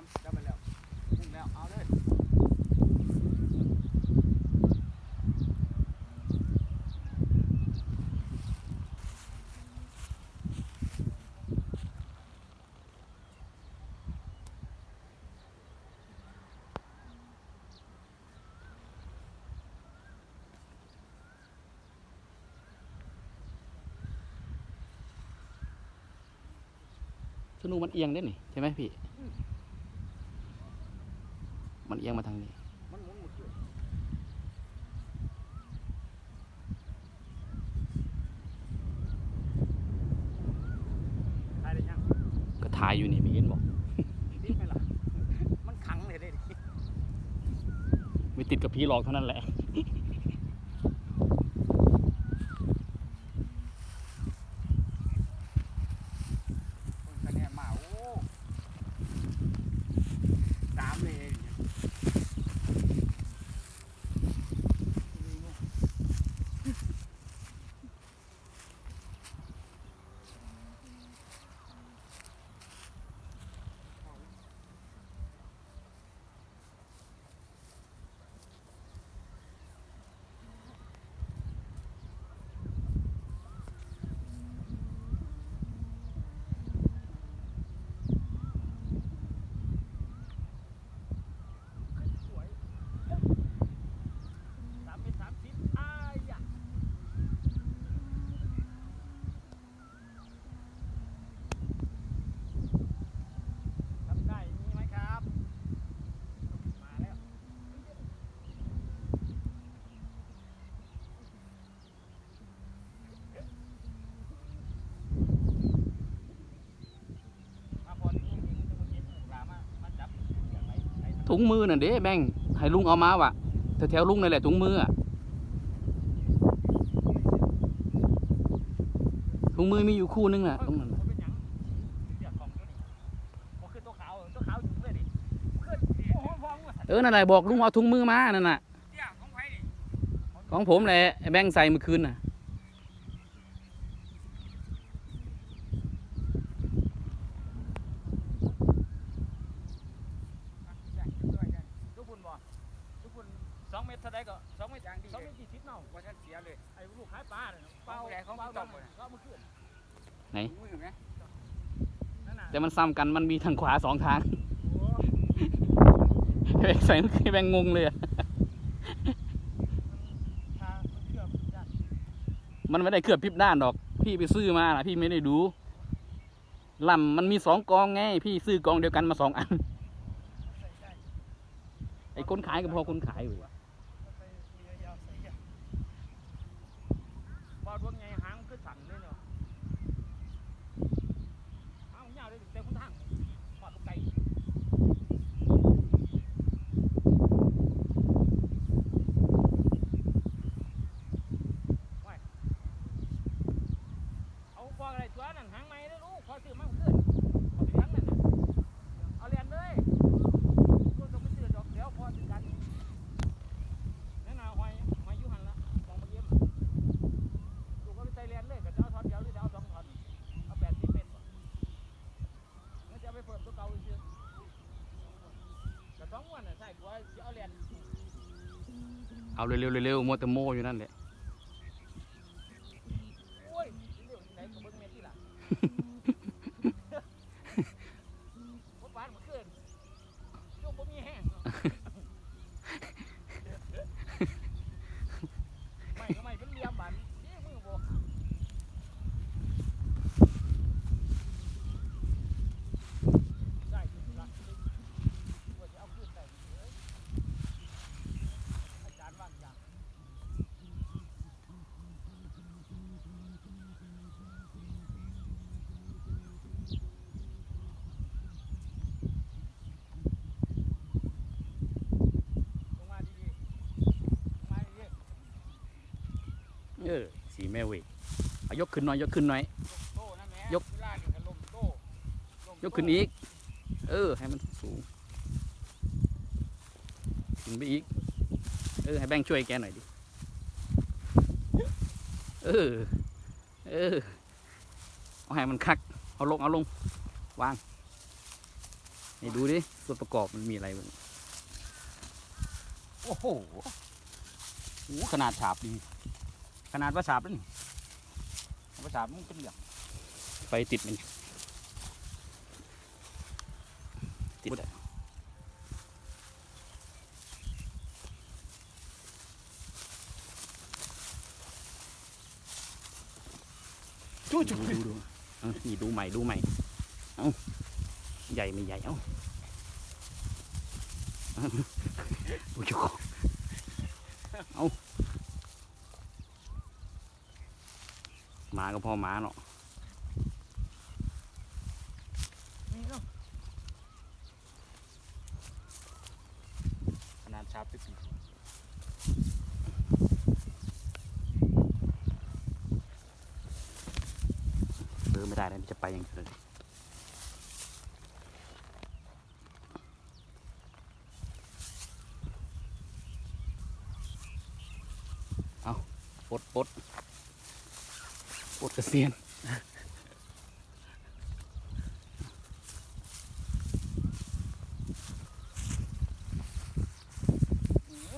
เอาจับไปแล้วพุ่งแล้ว เอาเลยธนูมันเอียงได้นี่ใช่ไหมพี่ มันเอียงมาทางนี้มันหมุนหมดเลยตายได้ยังก็ถ่ายอยู่นี่ไม่เห็นบอกติดไหมล่ะมันขังเลยเด้ดิไม่ติดกับพี่หลอกเท่านั้นแหละ คนคะแนนมาโอ้สามเลยเนี่ยสวยสามเป็นสามสิบอ้ายยะทำได้มีไหมครับ มาแล้ว มาพอนี้จริงๆต้องเย็นปลามามาจับอยากไปไป ถุงมือน่ะเด้แบงค์ให้ลุงเอามาวะแถวๆลุงนั่นแหละถุงมืออะถุงมือมีอยู่คู่นึงน่ะตรงนั้นน่ะเป็นหยังเสียของตัวนี้บ่คือตัวขาวตัวขาวอยู่เลยดิขึ้นโอ้โหพองว่ะเออนั่นแหละบอกลุงเอาถุงมือมานั่นน่ะเสียของไผนี่ของผมแหละไอ้แบงค์ใส่เมื่อคืนน่ะอะอยากเก็บด้วยกันทุกคนบ่ทุก คนสองเมตรเท่าใดก็สองเมตรสองเมตรกี่สิบเนาะว่าท่านเสียเลยไอ้ลูกขายปลาเนี่ยเป้าเขาเป้าดำเลยเขาเอามาขึ้นไหนมือไหมนั่นน่ะแต่มันซ้ำกันมันมีทางขวาสองทางโอ้แบงค์ใส่เมื่อคืนแบงค์งงเลยอะทางมันเชื่อมกันมันไม่ได้เคลือบพริบด้านดอก พี่ไปซื้อมาน่ะพี่ไม่ได้ดูลำมันมีสองกองไง พี่ซื้อกองเดียวกันมาสองอันใส่ได้ ไอ้คนขายกับพอคนขายอยู่อะ ใส่เรือยาวใส่อะบอดวงไงหางคือสั่นเลยเนาะหางยาวเลยเต็มคุณทางหอดไก่ เอาพวกอะไรตัวนั่นหางไม้ได้ลูกพอซื้อมาเพื่อนเอาไปยังนั่นน่ะเอาเรียนเลยตัวต้องไปซื้อดอกเดี๋ยวพอถึงกันนั่นน่ะหอยหอยอยูหันละมองมาเยี่ยมลูกก็ไปใส่เรียนเลยก็จะเอาทอนเดียวหรือจะเอาสองทอนเอาแปดสิบเมตรบ่งั้นจะเอาไปเพิ่มตัวเก่าอีกเชื่อแต่สองวันน่ะใช่กว่าจะ เอาเร็วเร็วๆเร็วๆมัวแต่โมอยู่นั่นแหละ โอ้ยเรื่องไหนกับเบิ้งเมตรที่ล่ะ บ่ปานมาขึ้นโยกบ่มีแห้งเนาะไม่ก็ไม่เป็นเหลี่ยมบานนี่มือบ่ได้คือละว่าจะเอาขึ้นได้เอ้ยอาจารย์ว่างอย่าง ลงมาดีๆลงมาดี เออ สี แม่เวยเอายกขึ้นหน่อยยกขึ้นหน่อยๆโต้นะแม่ยก เวลานี่ก็ลมโต้ลมยกขึ้นอีก เออ ให้มันสูงขึ้นไปอีก เออ ให้แบงค์ช่วยแกหน่อยดิ เออ เออ เอาให้มันคัก เอาลง เอาลง วาง ให้ดูดิ ส่วนประกอบมันมีอะไรบ้าง โอ้โหโอ้โหขนาดฉาบดี ขนาดว่าฉาบแล้วนี่ภาษามันเป็นเหลี่ยมไฟติดมันติดอะจู้ดูจู้ดูดูเอานี่ดูใหม่ดูใหม่ เอาใหญ่ไม่ใหญ่เอาเอาดูเจ้าของเอา หมาก็พอหมาเนาะนาะขนาดชาร์ปไปปีเดินไม่ได้แล้วจะไปอย่างเดียวเลยเอาปดปด ปวดกระเซียน